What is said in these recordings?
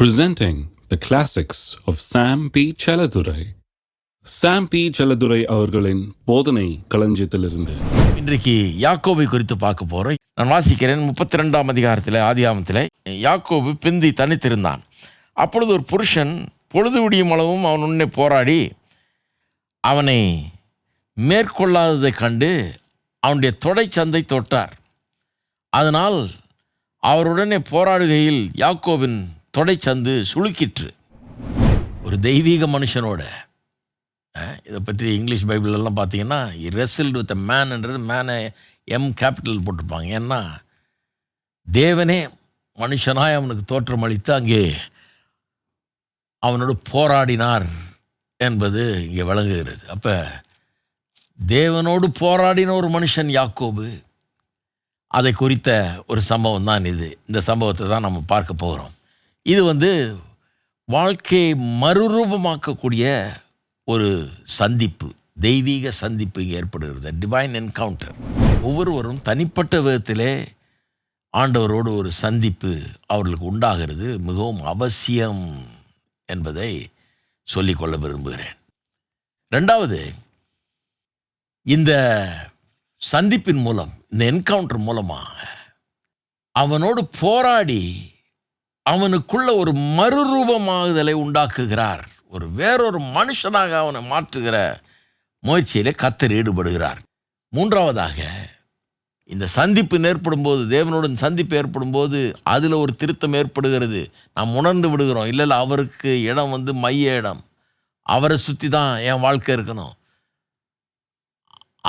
presenting the classics of Sam P. Chaladurai. Sam P Chelladurai அவர்களின் போதனை களஞ்சியத்திலிருந்து. இன்றைக்கு யாக்கோபை குறித்து பார்க்க போறோம். நான் வாசிக்கிறேன் முப்பத்தி ரெண்டாம் அதிகாரத்தில் ஆதியாமத்தில் யாக்கோபு பிந்தி தனித்திருந்தான். அப்பொழுது ஒரு புருஷன் பொழுது விடியும் அளவும் அவன் உன்னை போராடி அவனை மேற்கொள்ளாததைக் கண்டு அவனுடைய தொடைச்சந்தை தொட்டார் அதனால் அவருடனே போராடுகையில் யாக்கோவின் தொடைச்சந்து சுளுக்கிற்று. ஒரு தெய்வீக மனுஷனோட இதை பற்றி இங்கிலீஷ் பைபிளெல்லாம் பார்த்தீங்கன்னா ரெசல்ட் வித் மேன்ன்றது மேனை எம் கேபிட்டல் போட்டிருப்பாங்க. ஏன்னா தேவனே மனுஷனாய் அவனுக்கு தோற்றம் அளித்து அங்கே அவனோடு போராடினார் என்பது இங்கே விளங்குகிறது. அப்போ தேவனோடு போராடின ஒரு மனுஷன் யாக்கோபு அதை குறித்த ஒரு சம்பவம் தான் இது. இந்த சம்பவத்தை தான் நம்ம பார்க்க போகிறோம். இது வந்து வாழ்க்கையை மறுரூபமாக்கக்கூடிய ஒரு சந்திப்பு தெய்வீக சந்திப்பு இங்கே ஏற்படுகிறது. டிவைன் என்கவுண்டர் ஒவ்வொருவரும் தனிப்பட்ட விதத்திலே ஆண்டவரோடு ஒரு சந்திப்பு அவர்களுக்கு உண்டாகிறது. மிகவும் அவசியம் என்பதை சொல்லிக்கொள்ள விரும்புகிறேன். ரெண்டாவது இந்த சந்திப்பின் மூலம் இந்த என்கவுண்டர் மூலமாக அவனோடு போராடி அவனுக்குள்ள ஒரு மறுரூபமாகுதலை உண்டாக்குகிறார். ஒரு வேறொரு மனுஷனாக அவனை மாற்றுகிற முயற்சியிலே கத்தர் ஈடுபடுகிறார். மூன்றாவதாக இந்த சந்திப்பு ஏற்படும் போது தேவனுடன் சந்திப்பு ஏற்படும் போது அதில் ஒரு திருத்தம் ஏற்படுகிறது. நாம் உணர்ந்து விடுகிறோம் இல்லை இல்லை அவருக்கு இடம் வந்து மைய இடம். அவரை சுற்றி தான் என் வாழ்க்கை இருக்கணும்.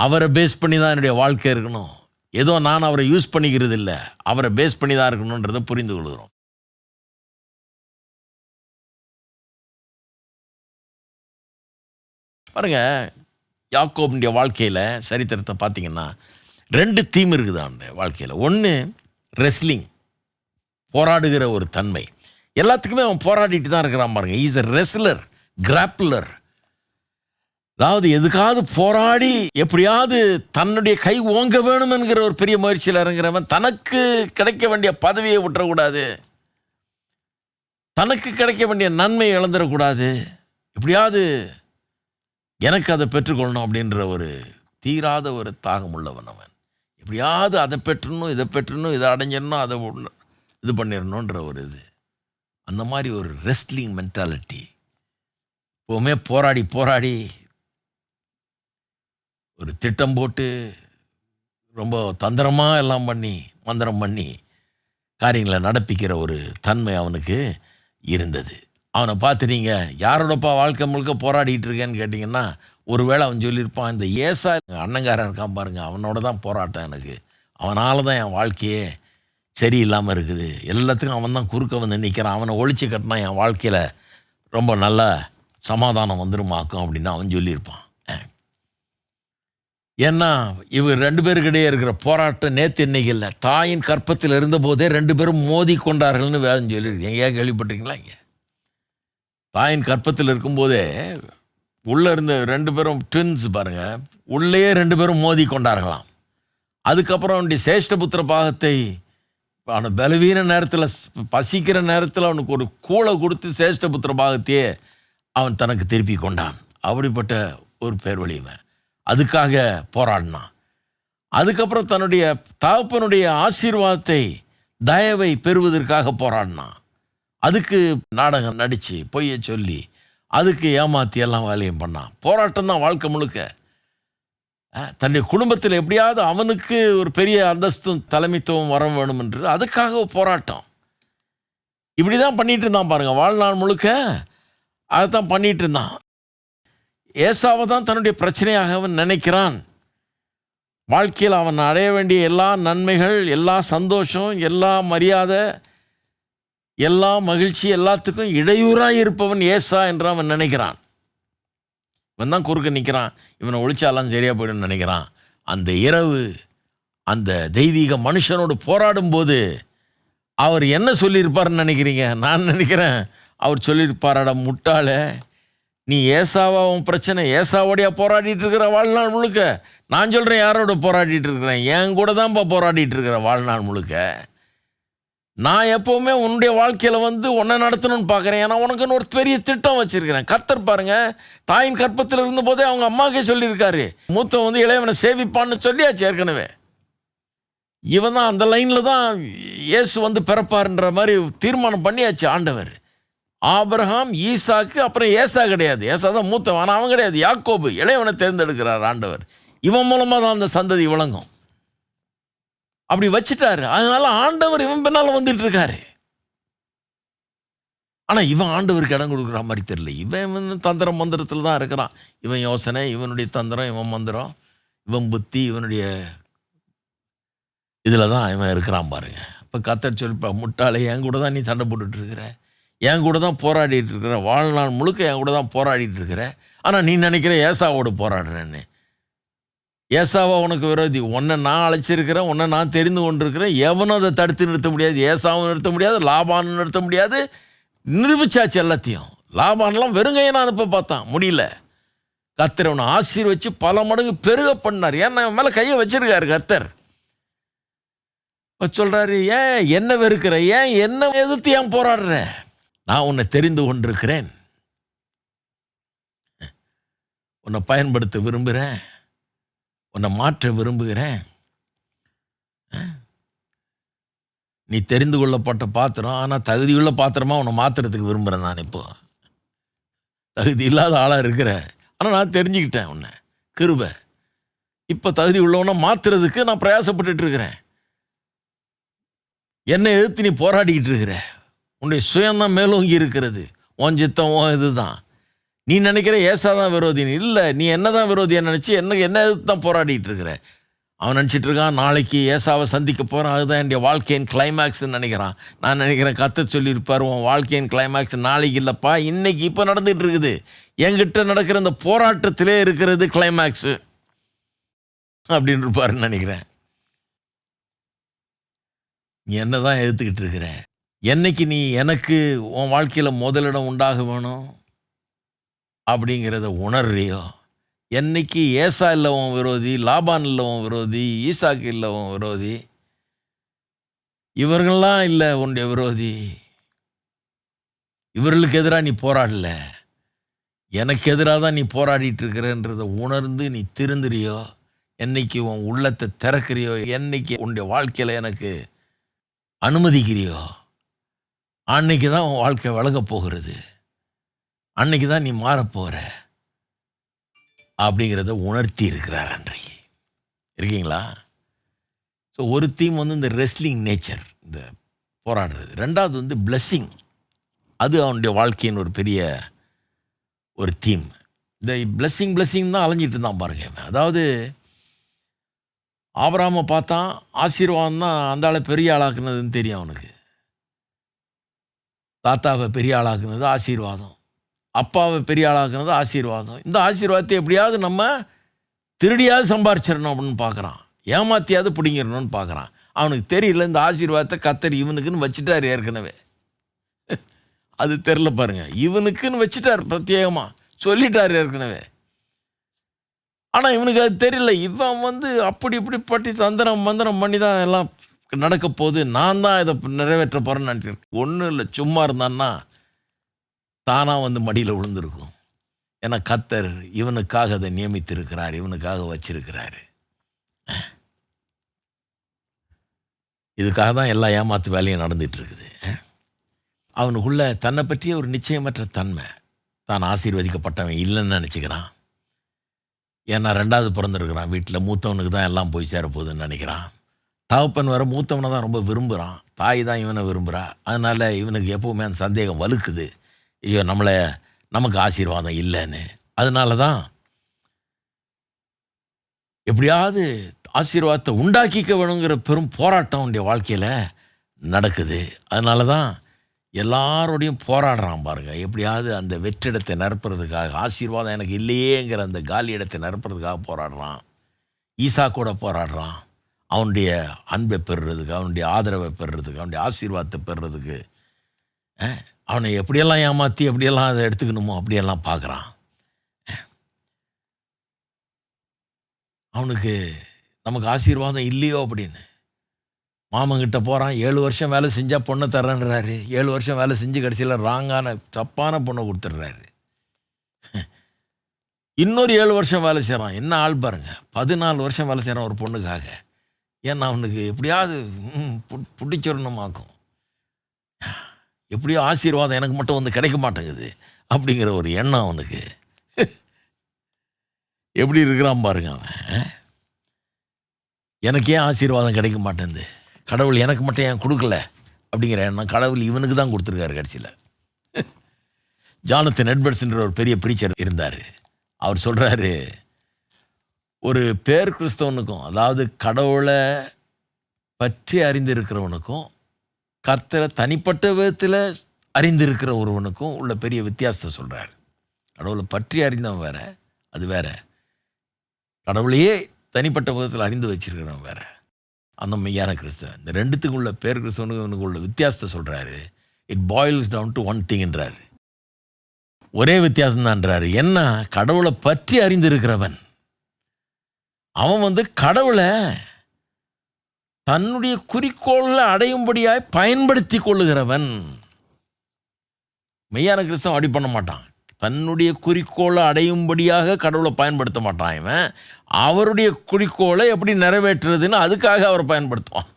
அவரை பேஸ் பண்ணி தான் என்னுடைய வாழ்க்கை இருக்கணும். ஏதோ நான் அவரை யூஸ் பண்ணிக்கிறது இல்லை அவரை பேஸ் பண்ணி தான் இருக்கணுன்றதை புரிந்து கொள்கிறோம். பாருங்க யாக்கோபுடைய வாழ்க்கையில் சரித்திரத்தை பார்த்தீங்கன்னா ரெண்டு தீம் இருக்குது அந்த வாழ்க்கையில். ஒன்று ரெஸ்லிங் போராடுகிற ஒரு தன்மை. எல்லாத்துக்குமே அவன் போராடிட்டு தான் இருக்கிறான் பாருங்க. இஸ் அ ரெஸ்லர் கிராப்லர் அதாவது எதுக்காவது போராடி எப்படியாவது தன்னுடைய கை ஓங்க வேணும் என்கிற ஒரு பெரிய முயற்சியில் இறங்குறவன் தனக்கு கிடைக்க வேண்டிய பதவியை விட்டுறக்கூடாது. தனக்கு கிடைக்க வேண்டிய நன்மையை இழந்துடக்கூடாது எப்படியாவது எனக்கு அதை பெற்றுக்கொள்ளணும் அப்படின்ற ஒரு தீராத ஒரு தாகம் உள்ளவன் அவன். எப்படியாவது அதை பெற்றணும் இதை பெற்றணும் இதை அடைஞ்சிடணும் அதை உள்ள- இது பண்ணிடணுன்ற ஒரு இது. அந்த மாதிரி ஒரு ரெஸ்ட்லிங் மென்டாலிட்டி எப்போவுமே போராடி போராடி ஒரு திட்டம் போட்டு ரொம்ப தந்திரமாக எல்லாம் பண்ணி மந்திரம் பண்ணி காரியங்களை நடப்பிக்கிற ஒரு தன்மை அவனுக்கு இருந்தது. அவனை பார்த்து நீங்கள் யாரோடப்பா வாழ்க்கை முழுக்க போராடிட்டு இருக்கேன்னு கேட்டிங்கன்னா ஒருவேளை அவன் சொல்லியிருப்பான் இந்த ஏசா அண்ணங்காரன் இருக்கான் பாருங்க அவனோட தான் போராட்டம் எனக்கு. அவனால் தான் என் வாழ்க்கையே சரியில்லாமல் இருக்குது. எல்லாத்துக்கும் அவன் தான் குறுக்க வந்து நிற்கிறான் அவனை ஒழிச்சு கட்டினா என் வாழ்க்கையில் ரொம்ப நல்ல சமாதானம் வந்துருமாக்கும் அப்படின்னு அவன் சொல்லியிருப்பான். ஏன்னா இவர் ரெண்டு பேருக்கிடையே இருக்கிற போராட்டம் நேற்று இன்னைக்கு இல்லை. தாயின் கற்பத்தில் இருந்தபோதே ரெண்டு பேரும் மோதி கொண்டார்கள்னு வேதம் சொல்லியிருக்கு. எங்கேயா கேள்விப்பட்டிருக்கீங்களா இங்கே? தாயின் கற்பத்தில் இருக்கும்போதே உள்ளே இருந்த ரெண்டு பேரும் ட்வின்ஸ் பாருங்கள் உள்ளேயே ரெண்டு பேரும் மோதி கொண்டார்களாம். அதுக்கப்புறம் அவனுடைய சேஷ்டபுத்திர பாகத்தை அவனை பலவீன நேரத்தில் பசிக்கிற நேரத்தில் அவனுக்கு ஒரு கூளை கொடுத்து சேஷ்டபுத்திர பாகத்தையே அவன் தனக்கு திருப்பி கொண்டான். அப்படிப்பட்ட ஒரு பேர் வழிவன் அதுக்காக போராடினான். அதுக்கப்புறம் தன்னுடைய தகப்பனுடைய ஆசீர்வாதத்தை தயவை பெறுவதற்காக போராடினான். அதுக்கு நாடகம் நடித்து பொய்யை சொல்லி அதுக்கு ஏமாற்றி எல்லாம் வேலையும் பண்ணான். போராட்டம் தான் வாழ்க்கை முழுக்க. தன்னுடைய குடும்பத்தில் எப்படியாவது அவனுக்கு ஒரு பெரிய அந்தஸ்தும் தலைமைத்துவம் வர வேணும் என்று அதுக்காக போராட்டம். இப்படி தான் பண்ணிட்டு இருந்தான் பாருங்கள் வாழ்நாள் முழுக்க அதைத்தான் பண்ணிகிட்டு பண்ணிட்டு இருந்தான். ஏசாவை தான் தன்னுடைய பிரச்சனையாக அவன் நினைக்கிறான். வாழ்க்கையில் அவன் அடைய வேண்டிய எல்லா நன்மைகள் எல்லா சந்தோஷம் எல்லா மரியாதை எல்லா மகிழ்ச்சி எல்லாத்துக்கும் இடையூறாக இருப்பவன் ஏசா என்று அவன் நினைக்கிறான். இவன் தான் குறுக்க நிற்கிறான் இவனை ஒழிச்சாலாம் சரியாக போயிடும்னு நினைக்கிறான். அந்த இரவு அந்த தெய்வீக மனுஷனோடு போராடும்போது அவர் என்ன சொல்லியிருப்பாருன்னு நினைக்கிறீங்க? நான் நினைக்கிறேன் அவர் சொல்லியிருப்பாராட முட்டாளே. நீ ஏசாவா உன் பிரச்சனை ஏசாவோடையா போராடிட்டு இருக்கிற வாழ்நாள் முழுக்க? நான் சொல்கிறேன் யாரோட போராடிட்டு இருக்கிறேன்? என் கூட தான்ப்பா போராடிட்டு இருக்கிற வாழ்நாள் முழுக்க. நான் எப்போவுமே உன்னுடைய வாழ்க்கையில் வந்து உன்னை நடத்தணும்னு பார்க்குறேன் ஏன்னா உனக்குன்னு ஒரு பெரிய திட்டம் வச்சுருக்கிறேன். கர்த்தர் பாருங்க தாயின் கற்பத்தில் இருந்தபோதே அவங்க அம்மாக்கே சொல்லியிருக்காரு. மூத்தவன் வந்து இளையவனை சேவிப்பான்னு சொல்லியாச்சு ஏற்கனவே. இவன் தான் அந்த லைனில் தான் இயேசு வந்து பிறப்பாருன்ற மாதிரி தீர்மானம் பண்ணியாச்சு ஆண்டவர். ஆபிரஹாம் ஈசாக்கு அப்புறம் ஏசா கிடையாது. ஏசா தான் மூத்தவன் ஆனால் அவன் கிடையாது. யாக்கோபு இளையவனை தேர்ந்தெடுக்கிறார் ஆண்டவர். இவன் மூலமாக தான் அந்த சந்ததி விளங்கும். அப்படி வச்சிட்டாரு. அதனால ஆண்டவர் இவன் பின்னால் வந்துட்டு இருக்காரு ஆனால் இவன் ஆண்டவருக்கு இடம் கொடுக்குற மாதிரி தெரியல. இவன் இவன் தந்திரம் மந்திரத்தில் தான் இருக்கிறான். இவன் யோசனை இவனுடைய தந்திரம் இவன் மந்திரம் இவன் புத்தி இவனுடைய இதில் தான் இவன் இருக்கிறான் பாருங்க. இப்போ கத்தர் சொல்லிப்பா முட்டாளே என் கூட தான் நீ சண்டை போட்டுட்டு இருக்கிற என் கூட தான் போராடிட்டு இருக்கிற வாழ்நாள் முழுக்க என் கூட தான் போராடிட்டு இருக்கிற ஆனால் நீ நினைக்கிற ஏசாவோடு போராடுறேன்னு. ஏசாவா உனக்கு விரோதி. உன்னை நான் அழைச்சிருக்கிறேன் உன்னை நான் தெரிந்து கொண்டிருக்கிறேன். எவனும் அதை தடுத்து நிறுத்த முடியாது ஏசாவும் நிறுத்த முடியாது லாபானும் நிறுத்த முடியாது. நிரூபிச்சாச்சு எல்லாத்தையும். லாபான்லாம் வெறுங்கையை நான் அனுப்ப பார்த்தான். முடியல. கர்த்தர் அவனை ஆசீர்வச்சு பல மடங்கு பெருக பண்ணார். ஏன்னா மேலே கையை வச்சிருக்காரு கர்த்தர். சொல்கிறாரு ஏன் என்ன வெறுக்கிற? ஏன் என்ன எதிர்த்து ஏன் போராடுற? நான் உன்னை தெரிந்து கொண்டிருக்கிறேன். உன்னை பயன்படுத்த விரும்புகிறேன் உன்னை மாற்ற விரும்புகிறேன். நீ தெரிந்து கொள்ளப்பட்ட பாத்திரம் ஆனால் தகுதியுள்ள பாத்திரமா உன்னை மாற்றுறதுக்கு விரும்புகிறேன் நான் இப்போ. தகுதி இல்லாத ஆளாக இருக்கிற. ஆனால் நான் தெரிஞ்சுக்கிட்டேன் உன்னை. கிருபை. இப்போ தகுதி உள்ளவனை மாற்றுறதுக்கு நான் பிரயாசப்பட்டுட்டு இருக்கிறேன். என்னை எதிர்த்து நீ போராடிக்கிட்டு இருக்கிற. உன்னுடைய சுயம்தான் மேலோங்கி இருக்கிறது. உன் சித்தம் உன் இதுதான். நீ நினைக்கிற ஏசா தான் விரோதின்னு? இல்லை நீ என்ன தான் விரோதியை நினச்சி என்ன என்ன எதிர்த்து தான் போராடிட்டு இருக்கிற? அவன் நினச்சிட்டு இருக்கான் நாளைக்கு ஏசாவை சந்திக்க போகிறான் அதுதான் என்னுடைய வாழ்க்கையின் கிளைமேக்ஸ்ன்னு நினைக்கிறான். நான் நினைக்கிறேன் கத்த சொல்லியிருப்பார் உன் வாழ்க்கையின் கிளைமேக்ஸ் நாளைக்கு இல்லைப்பா இன்னைக்கு இப்போ நடந்துகிட்டு இருக்குது. என்கிட்ட நடக்கிற இந்த போராட்டத்திலே இருக்கிறது கிளைமேக்ஸு அப்படின்னு இருப்பாருன்னு நினைக்கிறேன். நீ என்ன தான் எடுத்துக்கிட்டு இருக்கிற? என்னைக்கு நீ எனக்கு உன் வாழ்க்கையில் முதலிடம் உண்டாக வேணும்? அப்படிங்கிறத உணர்றியோ என்னைக்கு ஏசா இல்லவும் விரோதி லாபான் இல்லவும் விரோதி ஈசாக்கு இல்லவும் விரோதி இவர்கள்லாம் இல்லை உன்னுடைய விரோதி. இவர்களுக்கு எதிராக நீ போராடல. எனக்கு எதிராக தான் நீ போராடிட்டு இருக்கிறன்றதை உணர்ந்து நீ திருந்துறியோ? என்னைக்கு உன் உள்ளத்தை திறக்கிறியோ? என்னைக்கு உன்னுடைய வாழ்க்கையில் எனக்கு அனுமதிக்கிறியோ? அன்னைக்கு தான் உன் வாழ்க்கை வழங்கப் போகிறது. அன்னைக்கு தான் நீ மாறப்போகிற அப்படிங்கிறத உணர்த்தி இருக்கிறார் அன்றைக்கு. இருக்கீங்களா? ஸோ ஒரு தீம் வந்து இந்த ரெஸ்லிங் நேச்சர் இந்த போராடுறது. ரெண்டாவது வந்து பிளஸ்ஸிங் அது அவனுடைய வாழ்க்கையின் ஒரு பெரிய ஒரு தீம் இந்த பிளஸ்ஸிங் பிளஸ்ஸிங் தான் அலைஞ்சிட்டு இருந்தான் பாருங்க இவன். அதாவது ஆபராம பார்த்தான் ஆசீர்வாதம் தான் அந்த ஆளை பெரிய ஆளாக்குனதுன்னு தெரியும் அவனுக்கு. தாத்தாவை பெரிய ஆளாக்குனது ஆசீர்வாதம். அப்பாவை பெரிய ஆளாக்குறது ஆசீர்வாதம். இந்த ஆசீர்வாதத்தை எப்படியாவது நம்ம திருடியாவது சம்பாரிச்சிடணும் அப்படின்னு பார்க்குறான். ஏமாத்தியாவது பிடிங்கிடணும்னு பார்க்குறான். அவனுக்கு தெரியல இந்த ஆசீர்வாதத்தை கத்தர் இவனுக்குன்னு வச்சுட்டார் ஏற்கனவே. அது தெரில பாருங்க. இவனுக்குன்னு வச்சுட்டார் பிரத்யேகமாக சொல்லிட்டார் ஏற்கனவே. ஆனால் இவனுக்கு அது தெரியல. இவன் வந்து அப்படி இப்படி பட்டி தந்திரம் மந்திரம் பண்ணி தான் எல்லாம் நடக்க போகுது. நான் தான் இதை நிறைவேற்ற போகிறேன்னு நினைக்கிறேன். ஒன்றும் இல்லை. சும்மா இருந்தான்னா தானாக வந்து மடியில் விழுந்திருக்கும். ஏன்னா கத்தர் இவனுக்காக அதை நியமித்திருக்கிறார் இவனுக்காக வச்சிருக்கிறார். இதுக்காக தான் எல்லா ஏமாத்து வேலையும் நடந்துட்டு இருக்குது அவனுக்குள்ள தன்னை பற்றிய ஒரு நிச்சயமற்ற தன்மை. தான் ஆசீர்வதிக்கப்பட்டவன் இல்லைன்னு நினச்சிக்கிறான். ஏன்னா ரெண்டாவது பிறந்திருக்கிறான். வீட்டில் மூத்தவனுக்கு தான் எல்லாம் போய் சேரப்போகுதுன்னு நினைக்கிறான். தகப்பன் வர மூத்தவனை தான் ரொம்ப விரும்புகிறான் தாய் தான் இவனை விரும்புகிறா அதனால் இவனுக்கு எப்போவுமே அந்த சந்தேகம் வலுக்குது. ஐயோ நம்மளை நமக்கு ஆசீர்வாதம் இல்லைன்னு. அதனால தான் எப்படியாவது ஆசீர்வாதத்தை உண்டாக்கிக்க வேணுங்கிற பெரும் போராட்டம் உடைய வாழ்க்கையில் நடக்குது. அதனால தான் எல்லாரோடையும் போராடுறான் பாருங்கள் எப்படியாவது அந்த வெற்றிடத்தை நிரப்புறதுக்காக ஆசீர்வாதம் எனக்கு இல்லையேங்கிற அந்த காலி இடத்தை நிரப்புறதுக்காக போராடுறான். ஈசா கூட போராடுறான். அவனுடைய அன்பை பெறுறதுக்கு அவனுடைய ஆதரவை பெறுறதுக்கு அவனுடைய ஆசீர்வாதத்தை பெறுறதுக்கு ஆ அவனை எப்படியெல்லாம் ஏமாற்றி எப்படியெல்லாம் அதை எடுத்துக்கணுமோ அப்படியெல்லாம் பார்க்குறான். அவனுக்கு நமக்கு ஆசீர்வாதம் இல்லையோ அப்படின்னு. மாமங்கிட்ட போகிறான் ஏழு வருஷம் வேலை செஞ்சால் பொண்ணை தரேன்றாரு ஏழு வருஷம் வேலை செஞ்சு கடைசியில் ராங்கான தப்பான பொண்ணை கொடுத்துட்றாரு. இன்னொரு ஏழு வருஷம் வேலை செய்கிறான் என்ன ஆள் பாருங்க. பதினாலு வருஷம் வேலை செய்கிறான் ஒரு பொண்ணுக்காக. ஏன்னா அவனுக்கு எப்படியாவது பிடிச்சிடணுமாக்கும் எப்படியோ ஆசீர்வாதம் எனக்கு மட்டும் வந்து கிடைக்க மாட்டேங்குது அப்படிங்கிற ஒரு எண்ணம் அவனுக்கு. எப்படி இருக்கிறான் பாருங்க அவன். எனக்கே ஆசீர்வாதம் கிடைக்க மாட்டேங்குது. கடவுள் எனக்கு மட்டும் ஏன் கொடுக்கல அப்படிங்கிற எண்ணம் கடவுள் இவனுக்கு தான் கொடுத்துருக்காரு கடைசியில். ஜானத்தன் எட்வர்ட்ஸ்ன்ற ஒரு பெரிய பிரீச்சர் இருந்தார். அவர் சொல்கிறாரு ஒரு பேர் கிறிஸ்தவனுக்கும் அதாவது கடவுளை பற்றி அறிந்திருக்கிறவனுக்கும் கர்த்தரை தனிப்பட்ட விதத்தில் அறிந்திருக்கிற ஒருவனுக்கும் உள்ள பெரிய வித்தியாசத்தை சொல்கிறார் கடவுளை பற்றி அறிந்தவன் வேற அது வேற. கடவுளையே தனிப்பட்ட விதத்தில் அறிந்து வச்சிருக்கிறவன் வேற. அந்த மெய்யான கிறிஸ்தவன்? இந்த ரெண்டுத்துக்கும் உள்ள பேர் கிறிஸ்தவனுக்கு உள்ள வித்தியாசத்தை சொல்கிறாரு it boils down to one திங்ன்றாரு ஒரே வித்தியாசம்தான்றாரு. என்ன? கடவுளை பற்றி அறிந்திருக்கிறவன். அவன் வந்து கடவுளை தன்னுடைய குறிக்கோளை அடையும்படியாய் பயன்படுத்தி கொள்ளுகிறவன். மெய்யான கிறிஸ்தவன் அப்படி பண்ண மாட்டான். தன்னுடைய குறிக்கோளை அடையும்படியாக கடவுளை பயன்படுத்த மாட்டான் இவன். அவருடைய குறிக்கோளை எப்படி நிறைவேற்றுறதுன்னு அதுக்காக அவர் பயன்படுத்துவான்.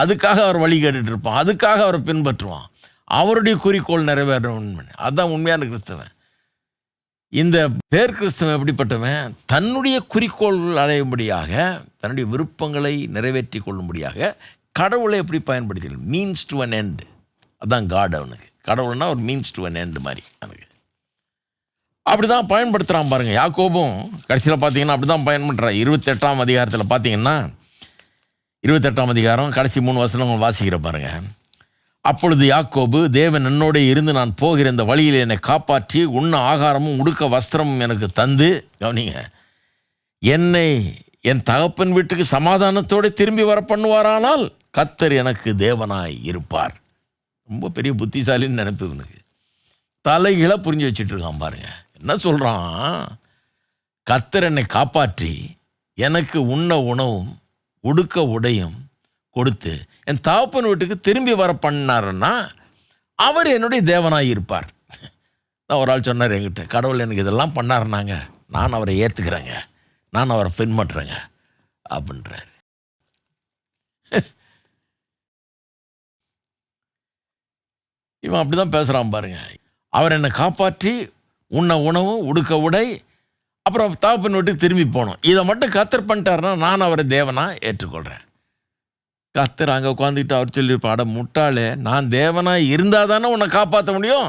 அதுக்காக அவர் வழி கேட்டுட்டு இருப்பான். அதுக்காக அவர் பின்பற்றுவான். அவருடைய குறிக்கோள் நிறைவேறணும் அதுதான் உண்மையான கிறிஸ்தவன். இந்த பேர் கிறிஸ்தவன் எப்படிப்பட்டவன்? தன்னுடைய குறிக்கோள்கள் அடையும்படியாக தன்னுடைய விருப்பங்களை நிறைவேற்றி கொள்ளும்படியாக கடவுளை எப்படி பயன்படுத்தி மீன்ஸ் டு அன் எண்டு அதான் காட் அவனுக்கு. கடவுள்னா ஒரு மீன்ஸ் டு அன் எண்ட் மாதிரி அவனுக்கு. அப்படி தான் பயன்படுத்துகிறான் பாருங்கள் யாக்கோபும் கடைசியில் பார்த்தீங்கன்னா அப்படி தான் பயன்படுத்துகிறான் இருபத்தெட்டாம் அதிகாரத்தில் பார்த்தீங்கன்னா இருபத்தெட்டாம் அதிகாரம் கடைசி மூணு வசனங்கள் வாசிக்கிற பாருங்கள் அப்பொழுது யாக்கோபு தேவன் என்னோட இருந்து நான் போகிற இந்த வழியில் என்னை காப்பாற்றி உண்ண ஆகாரமும் உடுக்க வஸ்திரமும் எனக்கு தந்து. கவனிங்க. என்னை என் தகப்பன் வீட்டுக்கு சமாதானத்தோடு திரும்பி வர பண்ணுவாரானால் கத்தர் எனக்கு தேவனாய் இருப்பார். ரொம்ப பெரிய புத்திசாலின்னு நினைப்பு இவனுக்கு. தலைகீழாக புரிஞ்சு வச்சுட்டு இருக்கான் பாருங்க. என்ன சொல்கிறான் கத்தர் என்னை காப்பாற்றி எனக்கு உண்ண உணவும் உடுக்க உடையும் கொடுத்து என் தகப்பன் வீட்டுக்கு திரும்பி வர பண்ணாருன்னா அவர் என்னுடைய தேவனாக இருப்பார். நான் ஒரு ஆள் சொன்னார் என்கிட்ட கடவுள் எனக்கு இதெல்லாம் பண்ணாருனாங்க நான் அவரை ஏற்றுக்கிறேங்க நான் அவரை பின்பற்றுறேங்க அப்படின்றாரு. இவன் அப்படி தான் பேசுகிறான் பாருங்க. அவர் என்னை காப்பாற்றி உண்ண உணவு உடுக்க உடை அப்புறம் தாப்பின் வீட்டுக்கு திரும்பி போகணும் இதை மட்டும் கத்தர் பண்ணிட்டாருன்னா நான் அவரை தேவனா ஏற்றுக்கொள்கிறேன் கத்தர் அங்கே உட்காந்துக்கிட்டு அவர் சொல்லியிருப்பாட முட்டாளே நான் தேவனாக இருந்தால் தானே உன்னை காப்பாற்ற முடியும்?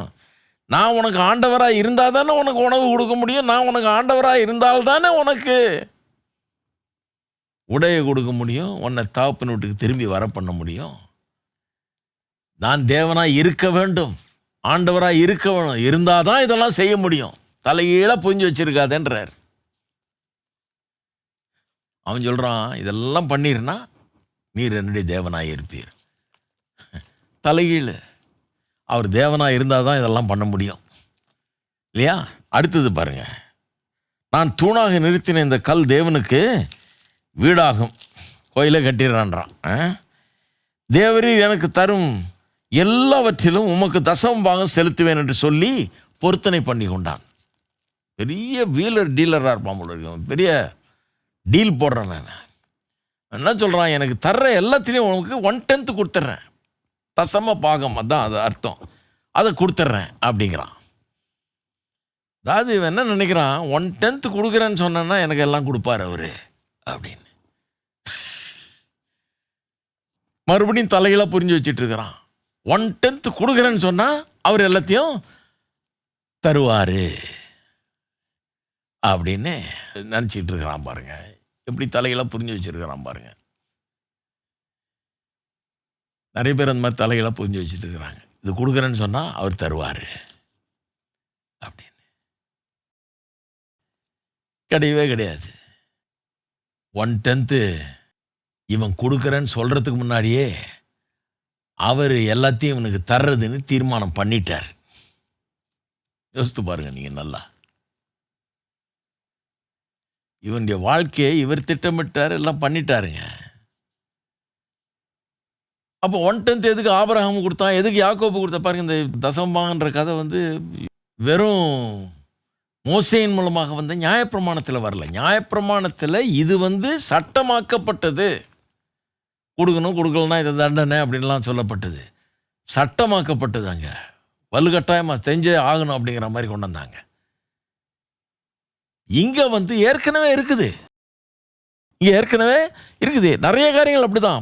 நான் உனக்கு ஆண்டவராக இருந்தால் தானே உனக்கு உணவு கொடுக்க முடியும்? நான் உனக்கு ஆண்டவராக இருந்தால் தானே உனக்கு உடையை கொடுக்க முடியும்? உன்னை தாப்பின் வீட்டுக்கு திரும்பி வர பண்ண முடியும்? நான் தேவனாக இருக்க வேண்டும். ஆண்டவராக இருக்க வேணும் இருந்தால் தான் இதெல்லாம் செய்ய முடியும். தலைகீழாக புரிஞ்சு வச்சுருக்காதேன்றார். அவன் சொல்கிறான் இதெல்லாம் பண்ணிருனா நீர் என்னுடைய தேவனாக இருப்பீர். தலைகீழ் அவர் தேவனாக இருந்தால் தான் இதெல்லாம் பண்ண முடியும். இல்லையா? அடுத்தது பாருங்கள் நான் தூணாக நிறுத்தின இந்த கல் தேவனுக்கு வீடாகும். கோயிலை கட்டிடுறான்றான். ஆ? தேவரீர் எனக்கு தரும் எல்லாவற்றிலும் உமக்கு தசம பாகம் செலுத்துவேன் என்று சொல்லி பொருத்தனை பண்ணி கொண்டான். பெரிய வீலர் டீலராக இருப்பான் போல பெரிய டீல் போடுறேன் நான் என்ன சொல்கிறான் எனக்கு தர்ற எல்லாத்துலேயும் உனக்கு ஒன் டென்த்து கொடுத்துட்றேன் தசம பாகம் அதான் அது அர்த்தம். அதை கொடுத்துட்றேன் அப்படிங்கிறான். அதாவது இவன் என்ன நினைக்கிறான்? ஒன் டென்த்து கொடுக்குறேன்னு சொன்னேன்னா எனக்கு எல்லாம் கொடுப்பாரு அவர் அப்படின்னு. மறுபடியும் தலைகளாக புரிஞ்சு வச்சுட்டு இருக்கிறான். ஒன் டென்த்து கொடுக்குறேன்னு சொன்னால் அவர் எல்லாத்தையும் தருவார் அப்படின்னு நினச்சிட்டு இருக்கிறான் பாருங்கள் எப்படி தலையெல்லாம் புரிஞ்சு வச்சிருக்கிறான் பாருங்க. நிறைய பேர் அந்த மாதிரி தலையெல்லாம் புரிஞ்சு வச்சுட்டு இருக்கிறாங்க இது கொடுக்குறேன்னு சொன்னால் அவர் தருவார். அப்படின்னு. கிடையவே கிடையாது. ஒன் டென்த்து இவன் கொடுக்குறேன்னு சொல்கிறதுக்கு முன்னாடியே அவர் எல்லாத்தையும் இவனுக்கு தர்றதுன்னு தீர்மானம் பண்ணிட்டார். யோசித்து பாருங்க நீங்கள் நல்லா. இவனுடைய வாழ்க்கையை இவர் திட்டமிட்டார் எல்லாம் பண்ணிட்டாருங்க. அப்போ ஒன் டென்த் எதுக்கு ஆபரகம் கொடுத்தா எதுக்கு யாக்கோப்பு கொடுத்தா? பாருங்க இந்த தசம்பாங்கன்ற கதை வந்து வெறும் மோசையின் மூலமாக வந்த நியாயப்பிரமாணத்தில் வரல. நியாயப்பிரமாணத்தில் இது வந்து சட்டமாக்கப்பட்டது. கொடுக்கணும் கொடுக்கலன்னா இது தண்டனை அப்படின்லாம் சொல்லப்பட்டது. சட்டமாக்கப்பட்டது அங்கே. வலுக்கட்டாயமாக தெரிஞ்சே ஆகணும் அப்படிங்கிற மாதிரி கொண்டு வந்தாங்க. இங்கே வந்து ஏற்கனவே இருக்குது. இங்கே ஏற்கனவே இருக்குது. நிறைய காரியங்கள் அப்படிதான்.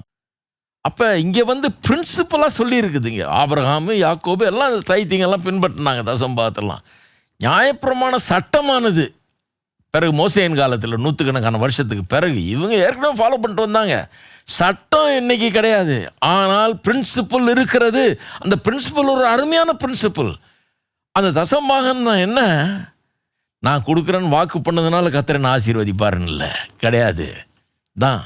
அப்போ இங்கே வந்து பிரின்சிபலாக சொல்லி இங்கே. ஆபரகாமு யாக்கோபு எல்லாம் சைத்தியங்கள்லாம் பின்பற்றினாங்க தசம்பாத்தெல்லாம் நியாயப்பிரமாண சட்டமானது. பிறகு மோசையின் காலத்தில் நூற்றுக்கணக்கான வருஷத்துக்கு பிறகு இவங்க ஏற்கனவே ஃபாலோ பண்ணிட்டு வந்தாங்க. சட்டம் இன்னைக்கு கிடையாது. ஆனால் பிரின்சிபல் இருக்கிறது. அந்த பிரின்சிபல் ஒரு அருமையான பிரின்சிபல் அந்த தசம்பாகன்னா என்ன? நான் கொடுக்குறேன்னு வாக்கு பண்ணதுனால கத்திரன் ஆசீர்வதிப்பாருன்னு இல்லை கிடையாது. தான்.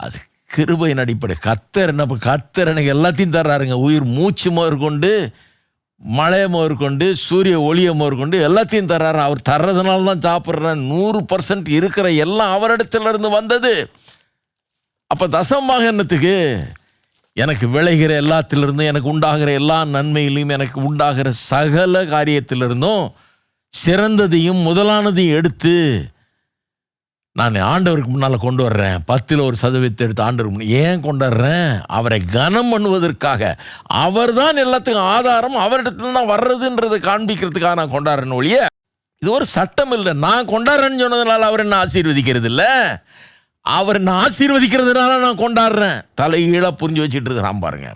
அது கிருபையின் அடிப்படை. கத்தர் என்ன கத்தர் எனக்கு எல்லாத்தையும் தர்றாருங்க. உயிர் மூச்சு முதற்கொண்டு மழையை முதற்கொண்டு சூரிய ஒளியை முதற்கொண்டு எல்லாத்தையும் தர்றாரு. அவர் தர்றதுனால தான் சாப்பிட்றேன். நூறு பர்சன்ட் இருக்கிற எல்லாம் அவரிடத்துலேருந்து வந்தது. அப்போ தசமாக என்னத்துக்கு எனக்கு விளைகிற எல்லாத்திலிருந்தும் எனக்கு உண்டாகிற எல்லா நன்மையிலையும் எனக்கு உண்டாகிற சகல காரியத்திலிருந்தும் சிறந்ததையும் முதலானதையும் எடுத்து நான் ஆண்டவருக்கு முன்னால் கொண்டு வர்றேன். பத்தில் ஒரு சதவீதத்தை எடுத்து ஆண்டவருக்கு முன்னே ஏன் கொண்டு வர்றேன் அவரை கனம் பண்ணுவதற்காக. அவர் தான் எல்லாத்துக்கும் ஆதாரம் அவரிடத்துல தான் வர்றதுன்றதை காண்பிக்கிறதுக்காக நான் கொண்டாடுறேன் ஒழிய இது ஒரு சட்டம் இல்லை. நான் கொண்டாடுறேன்னு சொன்னதுனால அவர் என்ன ஆசீர்வதிக்கிறது இல்லை அவர் என்ன ஆசீர்வதிக்கிறதுனால நான் கொண்டாடுறேன். தலைகீழாக புரிஞ்சு வச்சுட்டு இருக்கிறான் பாருங்க.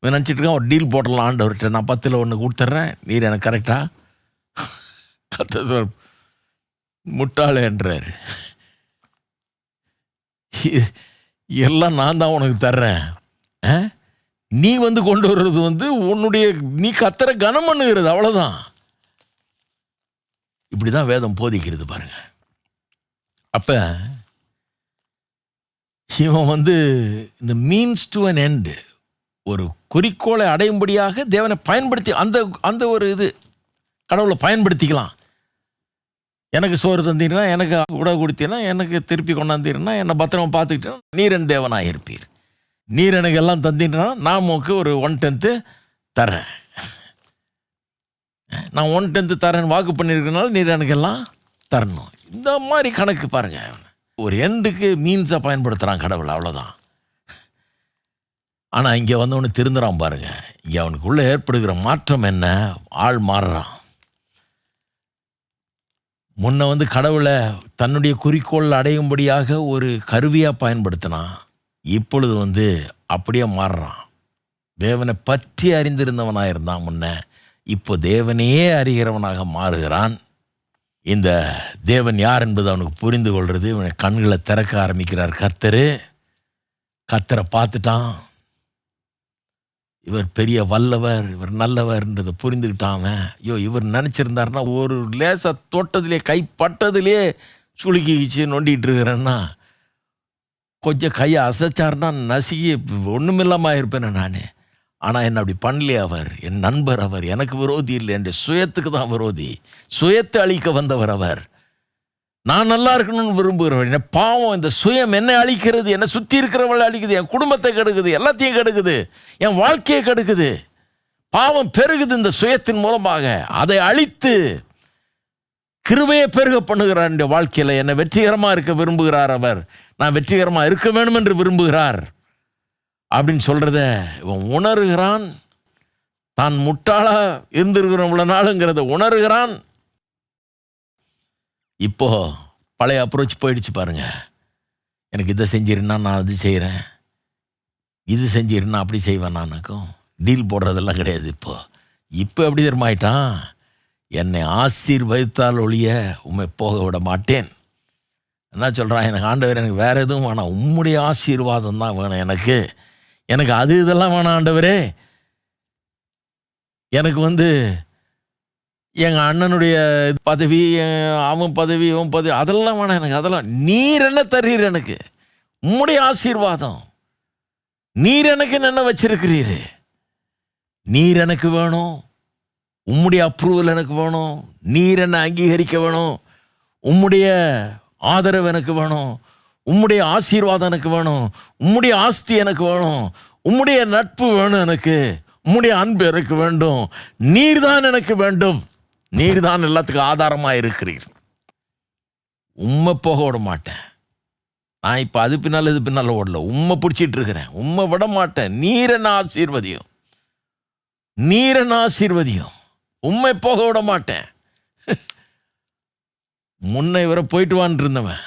இவன் நினச்சிட்டு இருக்கேன் ஒரு டீல் போட்டலாம் ஆண்டவர்கிட்ட. நான் பத்தில் ஒன்று கொடுத்துட்றேன். நீர் எனக்கு கரெக்டாக கத்த முட்டாளேன்றாரு என்றார். எல்லாம் நான் தான் உனக்கு தர்றேன். ஆ? நீ வந்து கொண்டு வர்றது வந்து உன்னுடைய நீ கத்தரை கனம் பண்ணுகிறது அவ்வளோதான் இப்படி தான் வேதம் போதிக்கிறது பாருங்க. அப்போ இவன் வந்து இந்த மீன்ஸ் டு அன் எண்டு ஒரு குறிக்கோளை அடையும்படியாக தேவனை பயன்படுத்தி அந்த அந்த ஒரு இது கடவுளை பயன்படுத்திக்கலாம். எனக்கு சோறு தந்தீர்னா எனக்கு உடவு கொடுத்தீங்கன்னா எனக்கு திருப்பி கொண்டாந்தீர்னா என்னை பத்திரமா பார்த்துக்கிட்டேன் நீரன் தேவனாக இருப்பீர். நீர் எனக்கு எல்லாம் தந்தீங்கன்னா நான் உனக்கு ஒரு ஒன் டென்த்து தரேன். நான் ஒன் டென்த்து தரேன் வாக்கு பண்ணியிருக்கனால நீர் எனக்கு எல்லாம் தரணும். இந்த மாதிரி கணக்கு பாருங்கள் ஒரு எண்டுக்கு மீன்ஸை பயன்படுத்துகிறான் கடவுள் அவ்வளோதான் ஆனால் இங்கே வந்தவனு திருந்துறான் பாருங்கள் இங்கே அவனுக்குள்ளே ஏற்படுகிற மாற்றம் என்ன? ஆள் மாறுறான். முன்ன வந்து கடவுளை தன்னுடைய குறிக்கோள் அடையும்படியாக ஒரு கருவியாக பயன்படுத்தினான் இப்பொழுது வந்து அப்படியே மாறுறான். தேவனை பற்றி அறிந்திருந்தவனாக இருந்தான் முன்ன இப்போ தேவனையே அறிகிறவனாக மாறுகிறான். இந்த தேவன் யார் என்பது அவனுக்கு புரிந்து கொள்வது இவனை கண்களை திறக்க ஆரம்பிக்கிறார் கத்தரு கத்தரை பார்த்துட்டான். இவர் பெரிய வல்லவர் இவர் நல்லவர்ன்றதை புரிந்துக்கிட்டான் அவன் ஐயோ இவர் நினச்சிருந்தாருன்னா ஒரு லேசாக தொட்டதிலே கை பட்டதிலே சுளுக்கிச்சு நொண்டிட்டு இருக்கிறேன்னா கொஞ்சம் கையை அசைச்சாருன்னா நசுகி ஒன்றுமில்லாமல் ஆயிருப்பேனே நான். ஆனால் என்ன அப்படி பண்ணலையே அவர் என் நண்பர் அவர் எனக்கு விரோதி இல்லை என் சுயத்துக்கு தான் விரோதி. சுயத்தை அழிக்க வந்தவர் அவர். நான் நல்லா இருக்கணும்னு விரும்புகிறவன் என்ன? பாவம் இந்த சுயம் என்னை அழிக்கிறது என்னை சுற்றி இருக்கிறவளை அழிக்குது என் குடும்பத்தை கெடுக்குது எல்லாத்தையும் கெடுக்குது என் வாழ்க்கையை கெடுக்குது. பாவம் பெருகுது இந்த சுயத்தின் மூலமாக. அதை அழித்து கிருபையை பெருக பண்ணுகிறார் என்னுடைய வாழ்க்கையில் என்னை வெற்றிகரமாக இருக்க விரும்புகிறார் அவர். நான் வெற்றிகரமாக இருக்க வேணும் என்று விரும்புகிறார். அப்படின்னு சொல்கிறத இவன் உணர்கிறான். தான் முட்டாளாக இருந்திருக்கிறோம் இவ்வளோ நாளுங்கிறத உணர்கிறான். இப்போ பழைய அப்ரோச் போயிடுச்சு பாருங்க. எனக்கு இதை செஞ்சிருந்தா நான் அது செய்கிறேன் இது செஞ்சிருந்தா அப்படி செய்வேன் நானுக்கும். டீல் போடுறதெல்லாம் கிடையாது இப்போ. இப்போ எப்படி தெரியுமாயிட்டான் என்னை ஆசீர்வதித்தால் ஒழிய உம்மை போக விட மாட்டேன். என்ன சொல்கிறான் எனக்கு ஆண்டவர் எனக்கு வேறு எதுவும் வேணாம். உம்முடைய ஆசீர்வாதம் தான் வேணும் எனக்கு. எனக்கு அது இதெல்லாம் வேணாம் ஆண்டவரே. எனக்கு வந்து எங்கள் அண்ணனுடைய பதவி அவன் பதவி இவன் பதவி அதெல்லாம் வேணாம் எனக்கு அதெல்லாம். நீர் என்ன தர்றீர் எனக்கு? உம்முடைய ஆசீர்வாதம். நீர் எனக்கு என்ன வச்சிருக்கிறீர்? நீர் எனக்கு வேணும். உம்முடைய அப்ரூவல் எனக்கு வேணும். நீர் என்னை அங்கீகரிக்க வேணும். உம்முடைய ஆதரவு எனக்கு வேணும். உம்முடைய ஆசீர்வாதம் எனக்கு வேணும். உம்முடைய ஆஸ்தி எனக்கு வேணும். உம்முடைய நட்பு வேணும் எனக்கு. உம்முடைய அன்பு எனக்கு வேண்டும். நீர் தான் எனக்கு வேண்டும். நீர் தான் எல்லாத்துக்கும் ஆதாரமாக இருக்கிறீர். உம்மை போக விட மாட்டேன். நான் இப்போ அது பின்னால் இது பின்னால் ஓடல. உம்மை பிடிச்சிட்டு இருக்கிறேன். உம்மை விட மாட்டேன். நீரன் ஆசீர்வதியும். நீரன் ஆசீர்வதியும். உண்மை போக விட மாட்டேன். முன்ன இவரை போயிட்டு வான்னு இருந்தவன்.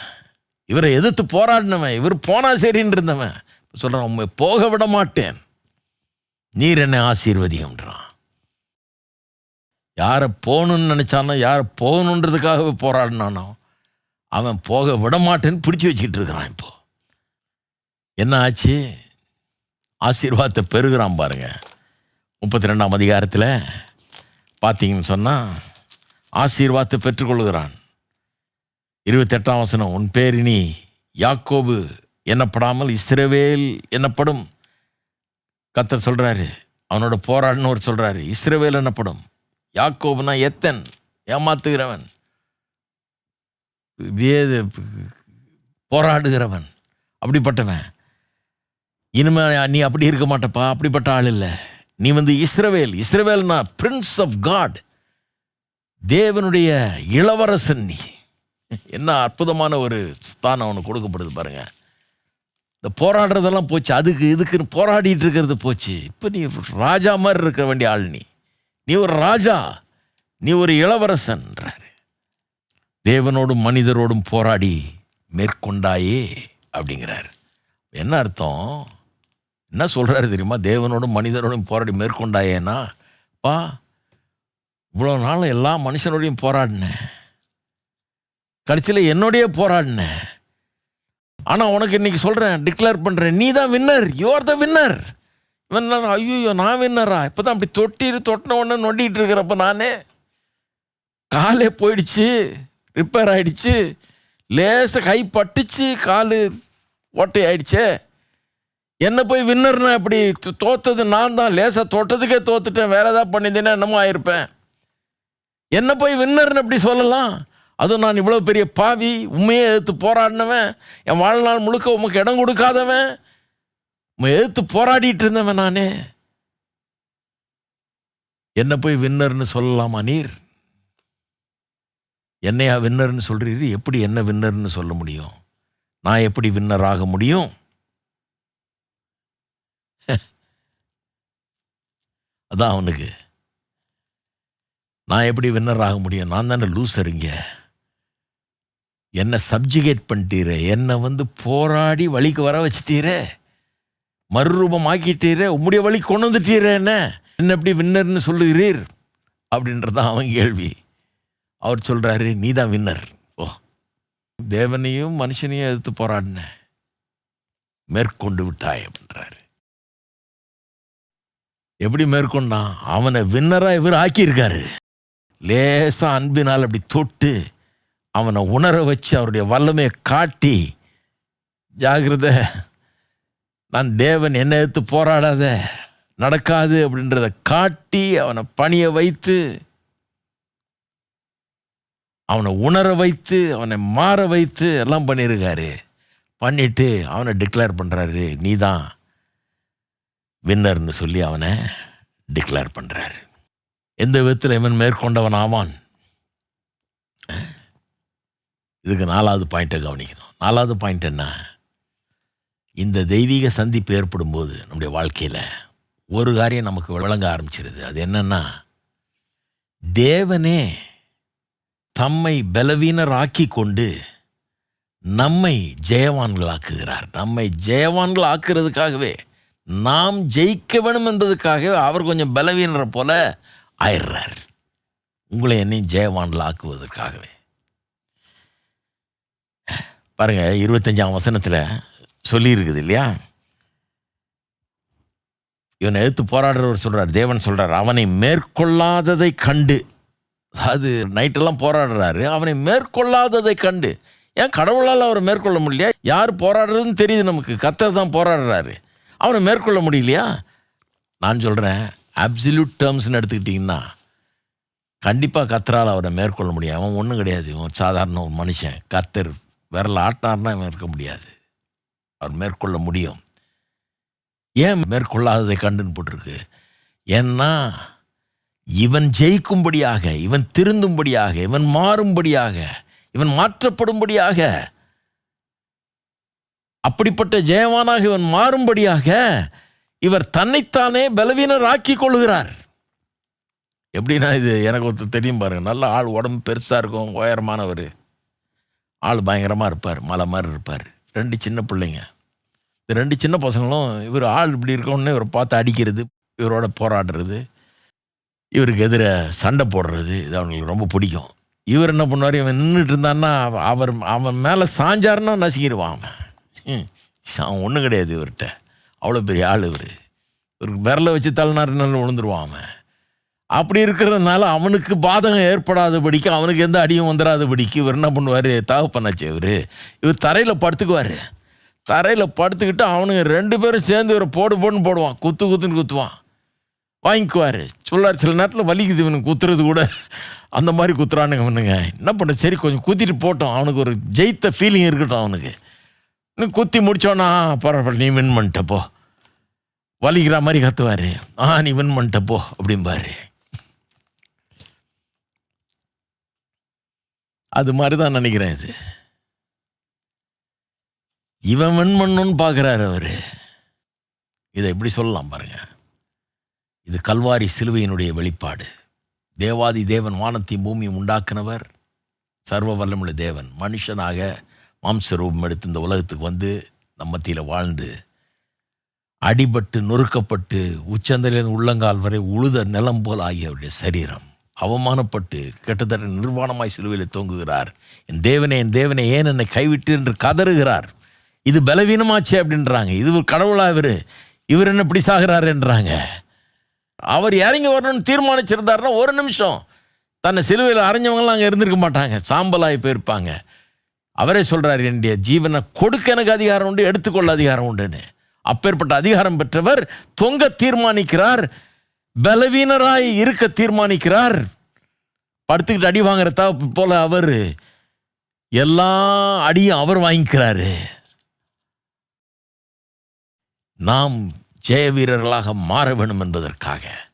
இவரை எதிர்த்து போராடினவன். இவர் போனா சரின்னு இருந்தவன். சொல்கிறான் சொல்றான் உண்மை போக விட மாட்டேன். நீர் என்னை ஆசீர்வதியம்ன்றான். யாரை போகணுன்னு நினச்சானோ யாரை போகணுன்றதுக்காகவே போராடினானோ அவன் போக விட மாட்டேன்னு பிடிச்சி வச்சுக்கிட்டு இருக்கிறான் இப்போ. என்ன ஆச்சு? ஆசீர்வாதத்தை பெறுகிறான் பாருங்க. முப்பத்தி ரெண்டாம் அதிகாரத்தில் பார்த்தீங்கன்னு சொன்னால் ஆசீர்வாதத்தை பெற்றுக்கொள்கிறான். இருபத்தெட்டாம் வசனம் உன் பேர் இனி யாக்கோபு என்னப்படாமல் இஸ்ரவேல் என்னப்படும். கத்தர் சொல்கிறாரு அவனோட போராடுன்னு ஒரு சொல்கிறாரு இஸ்ரவேல் என்னப்படும். யாக்கோபுனா எத்தன்? ஏமாத்துகிறவன். இப்படியே போராடுகிறவன். அப்படிப்பட்டவன். இனிமே நீ அப்படி இருக்க மாட்டப்பா அப்படிப்பட்ட ஆள் இல்லை. நீ வந்து இஸ்ரவேல். இஸ்ரவேல்னா பிரின்ஸ் ஆஃப் காட் தேவனுடைய இளவரசன் நீ. என்ன அற்புதமான ஒரு ஸ்தானம் அவனுக்கு கொடுக்கப்படுது பாருங்க. இந்த போராடுறதெல்லாம் போச்சு. அதுக்கு இதுக்குன்னு போராடிட்டு இருக்கிறது போச்சு. இப்போ நீ ராஜா மாதிரி இருக்க வேண்டிய ஆள் நீ. நீ ஒரு ராஜா நீ ஒரு இளவரசன்றாரு. தேவனோடும் மனிதரோடும் போராடி மேற்கொண்டாயே அப்படிங்கிறார். என்ன அர்த்தம்? என்ன சொல்கிறாரு தெரியுமா? தேவனோடும் மனிதனோடும் போராடி மேற்கொண்டாயேனா? பா இவ்வளோ நாள் எல்லா மனுஷனோடையும் போராடினேன் கடைசியில் என்னோடய போராடினேன் ஆனால் உனக்கு இன்றைக்கி சொல்கிறேன் டிக்ளேர் பண்ணுறேன் நீ தான் வின்னர் யூஆர் த வின்னர் இவன் ஐயோ நான் வின்னரா? இப்போ தான் அப்படி தொட்டிட்டு தொட்டின உடனே நொண்டிகிட்டு இருக்கிறப்ப நானே காலே போயிடுச்சு ரிப்பேர் ஆகிடுச்சு லேசாக கை பட்டுச்சு காலு ஓட்டை ஆயிடுச்சே என்ன போய் வின்னர்னா அப்படி தோத்தது நான் தான் லேசாக தொட்டதுக்கே தோத்துட்டேன் வேற ஏதாவது பண்ணியிருந்தேன்னா என்னமோ ஆயிருப்பேன். என்ன போய் வின்னர்னு அப்படி சொல்லலாம்? அதுவும் நான் இவ்வளோ பெரிய பாவி உண்மையை எடுத்து போராடினவன் என் வாழ்நாள் முழுக்க உமக்கு இடம் கொடுக்காதவன் எதிர்த்து போராடிட்டு இருந்தவன் நானே. என்ன போய் வின்னர்னு சொல்லலாமா நீர்? என்னையா வின்னர்னு சொல்றீரு? எப்படி என்ன வின்னர்னு சொல்ல முடியும்? நான் எப்படி வின்னர் ஆக முடியும்? அதான் அவனுக்கு. நான் எப்படி வின்னர் ஆக முடியும்? நான் தானே லூசருங்க என்னை சப்ஜிகேட் பண்ணிட்டீரே. என்னை வந்து போராடி வழிக்கு வர வச்சுட்டீரே. மறுரூபம் ஆக்கிட்டீரே உம்முடைய வழி கொண்டு வந்துட்டீரே என்ன? என்ன எப்படி வின்னர்னு சொல்லுகிறீர்? அப்படின்றதான் அவன் கேள்வி. அவர் சொல்கிறாரு நீ தான் வின்னர் ஓ தேவனையும் மனுஷனையும் எதிர்த்து போராடின. மேற்கொண்டு விட்டாய் அப்படின்றாரு. எப்படி மேற்கொண்டான் அவனை வின்னராக இவர் ஆக்கியிருக்காரு. லேசாக அன்பினால் அப்படி தொட்டு அவனை உணர வச்சு அவருடைய வல்லமையை காட்டி ஜாகிரதை நான் தேவன் என்ன எடுத்து போராடாத நடக்காது அப்படின்றத காட்டி அவனை பணிய வைத்து அவனை உணர வைத்து அவனை மாற வைத்து எல்லாம் பண்ணியிருக்காரு. பண்ணிட்டு அவனை டிக்ளேர் பண்ணுறாரு நீ தான் வின்னர்னு சொல்லி அவனை டிக்ளேர் பண்ணுறாரு எந்த விதத்தில் இவன் மேற்கொண்டவன் ஆவான்? இதுக்கு நாலாவது பாயிண்ட்டை கவனிக்கணும். நாலாவது பாயிண்ட் என்ன? இந்த தெய்வீக சந்திப்பு ஏற்படும் போது நம்முடைய வாழ்க்கையில் ஒரு காரியம் நமக்கு விளங்க ஆரம்பிச்சிருது. அது என்னன்னா தேவனே தம்மை பலவீனராக்கி கொண்டு நம்மை ஜெயவான்களாக்குகிறார். நம்மை ஜெயவான்கள் ஆக்குறதுக்காகவே நாம் ஜெயிக்க வேணும் என்பதுக்காகவே அவர் கொஞ்சம் பலவீனரை போல ஆயிடுறார். உங்களை என்னையும் ஜெயவான்கள் ஆக்குவதற்காகவே பாருங்கள் இருபத்தஞ்சாம் வசனத்தில் சொல்லியிருக்குது இல்லையா? இவனை எதிர்த்து போராடுறவர் சொல்கிறார் தேவன் சொல்கிறார் அவனை மேற்கொள்ளாததை கண்டு. அதாவது நைட்டெல்லாம் போராடுறாரு அவனை மேற்கொள்ளாததை கண்டு. ஏன் கடவுளால் அவரை மேற்கொள்ள முடியலையா? யார் போராடுறதுன்னு தெரியுது நமக்கு கத்தர் தான் போராடுறாரு. அவனை மேற்கொள்ள முடியலையா? நான் சொல்கிறேன் அப்சல்யூட் டேர்ம்ஸ்னு எடுத்துக்கிட்டிங்கன்னா கண்டிப்பாக கத்தரால் அவரை மேற்கொள்ள முடியும் அவன் ஒன்றும் கிடையாது. இவன் சாதாரண ஒரு மனுஷன். கத்தர் விரல ஆட்டினார்னா இவன் இருக்க முடியாது. அவர் மேற்கொள்ள முடியும். ஏன் மேற்கொள்ளாததை கண்டுன்னு போட்டிருக்கு? ஏன்னா இவன் ஜெயிக்கும்படியாக இவன் திருந்தும்படியாக இவன் மாறும்படியாக இவன் மாற்றப்படும்படியாக அப்படிப்பட்ட ஜெயவானாக இவன் மாறும்படியாக இவர் தன்னைத்தானே பலவீனர் ஆக்கி கொள்கிறார். எப்படின்னா இது எனக்கு ஒருத்தர் தெரியும் பாருங்க. நல்ல ஆள் உடம்பு பெருசாக இருக்கும் உயரமானவர். ஆள் பயங்கரமாக இருப்பார் மலை மாதிரி இருப்பார். ரெண்டு சின்ன பிள்ளைங்க. இந்த ரெண்டு சின்ன பசங்களும் இவர் ஆள் இப்படி இருக்கணும்னு இவரை பார்த்து அடிக்கிறது இவரோட போராடுறது இவருக்கு எதிர சண்டை போடுறது இது அவங்களுக்கு ரொம்ப பிடிக்கும். இவர் என்ன பண்ணுவார்? இவன் நின்றுட்டு இருந்தான்னா அவர் அவன் மேலே சாஞ்சாருன்னா நசுங்கிடுவான் அவன். அவன் ஒன்றும் கிடையாது இவர்கிட்ட. அவ்வளோ பெரிய ஆள் இவர். இவருக்கு விரலை வச்சு தள்ளினாருன்னு விழுந்துருவான் அவன். அப்படி இருக்கிறதுனால அவனுக்கு பாதகம் ஏற்படாதபடிக்கு அவனுக்கு எந்த அடியும் வந்துடாதபடிக்கு இவர் என்ன பண்ணுவார்? தகப்பனாச்சு இவர் இவர் தரையில் படுத்துக்குவார். தரையில் படுத்துக்கிட்டு அவனுங்க ரெண்டு பேரும் சேர்ந்து இவரை போடு போடுன்னு போடுவான். குத்து குத்துன்னு குத்துவான். வாங்கிக்குவார். சொல்லார் சில நேரத்தில் வலிக்குது இவனுக்கு குத்துறது கூட. அந்த மாதிரி குத்துறானுங்க இவனுங்க. என்ன பண்ண? சரி கொஞ்சம் குத்திட்டு போட்டோம். அவனுக்கு ஒரு ஜெயித்த ஃபீலிங் இருக்கட்டும் அவனுக்கு. இன்னும் குத்தி முடித்தோன்னா பரவாயில்ல நீ வின் பண்ணிட்டப்போ வலிக்கிற மாதிரி கத்துவார். ஆ நீ வின் பண்ணிட்டப்போ அப்படிம்பாரு. அது மாதிரி தான் நினைக்கிறேன் இது. இவன் வின் பார்க்குறாரு அவர். இதை எப்படி சொல்லலாம் பாருங்க. இது கல்வாரி சிலுவையினுடைய வெளிப்பாடு. தேவாதி தேவன் வானத்தையும் பூமியும் உண்டாக்குனவர் சர்வ வல்லமுள்ள தேவன். மனுஷனாக மாம்ச ரூபம் எடுத்து இந்த உலகத்துக்கு வந்து நம்ம மத்தியில் வாழ்ந்து அடிபட்டு நொறுக்கப்பட்டு உச்சந்தலின் உள்ளங்கால் வரை உழுத நிலம் போல் ஆகியவருடைய சரீரம். அவமானப்பட்டு கிட்டத்தட்ட நிர்வாணமாய் சிலுவையில் தொங்குகிறார். என் தேவனே என் தேவனே ஏன் என்னை கைவிட்டு என்று கதறுகிறார்? இது பலவீனமாச்சே அப்படின்றாங்க. இது ஒரு கடவுளாக இவர்? இவர் என்ன இப்படி சாகிறாருன்றாங்க அவர் இறங்கி வரணும்னு தீர்மானிச்சிருந்தாருன்னா ஒரு நிமிஷம். தன்னை சிலுவையில் அரைஞ்சவங்களாம் அங்கே இருந்திருக்க மாட்டாங்க. சாம்பலாகி போயிருப்பாங்க. அவரே சொல்கிறார் என்னுடைய ஜீவனை கொடுக்க எனக்கு அதிகாரம் உண்டு எடுத்துக்கொள்ள அதிகாரம் உண்டுன்னு. அப்பேற்பட்ட அதிகாரம் பெற்றவர் தொங்க தீர்மானிக்கிறார். பலவீனராய் இருக்க தீர்மானிக்கிறார். படுத்துக்கிட்டு அடி வாங்குறதா போல அவர். எல்லா அடியும் அவர் வாங்கிக்கிறாரு. நாம் ஜெய வீரர்களாக மாற வேண்டும் என்பதற்காக.